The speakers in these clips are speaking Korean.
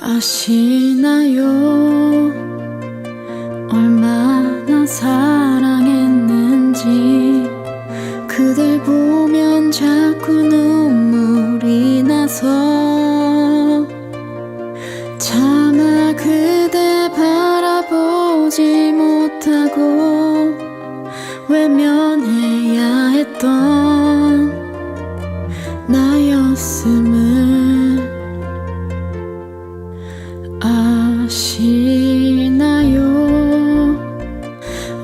아시나요? 얼마나 사랑했는지 그댈 보면 자꾸 눈물이 나서 차마 그대 바라보지 못하고 외면해야 했던 아시나요?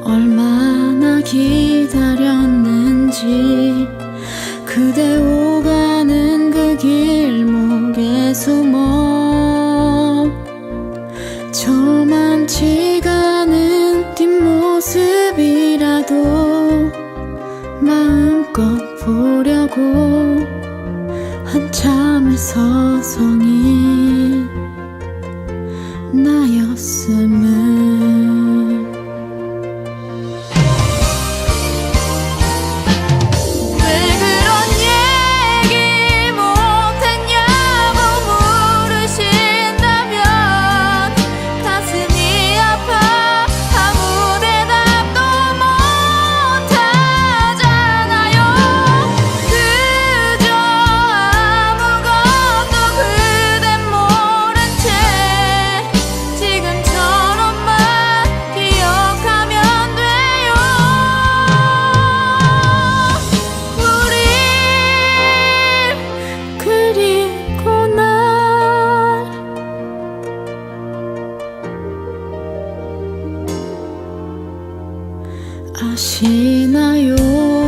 얼마나 기다렸는지 그대 오가는 그 길목에 숨어 저만치가 않은 뒷모습이라도 마음껏 보려고 한참을 서성인 나였음을 아시나요?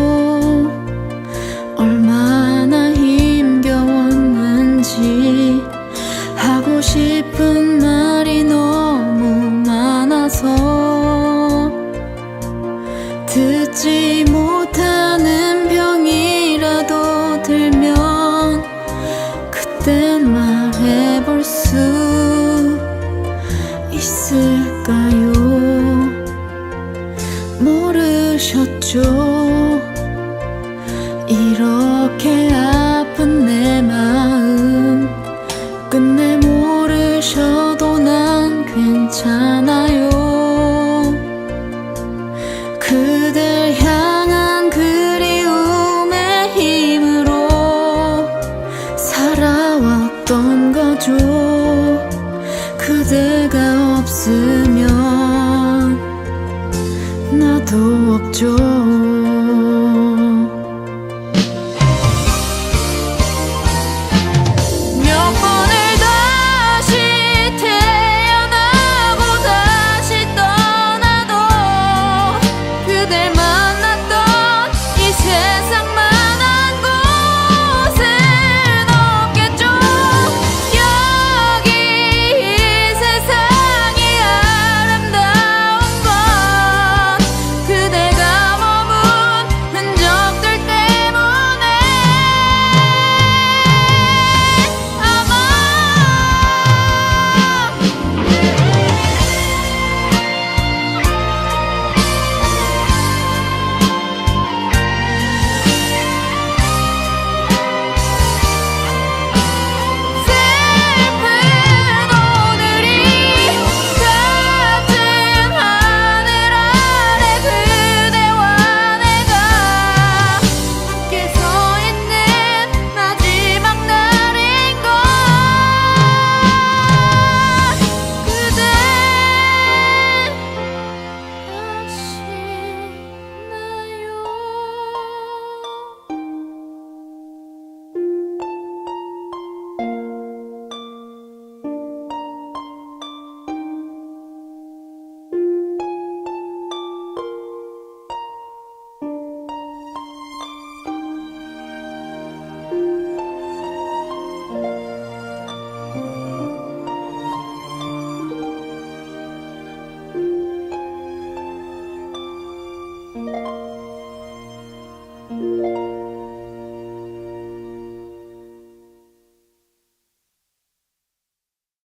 이렇게 아픈 내 마음 끝내 모르셔도 난 괜찮아요. 그댈 향한 그리움의 힘으로 살아왔던 거죠. 그대가 없으면 나도 없죠.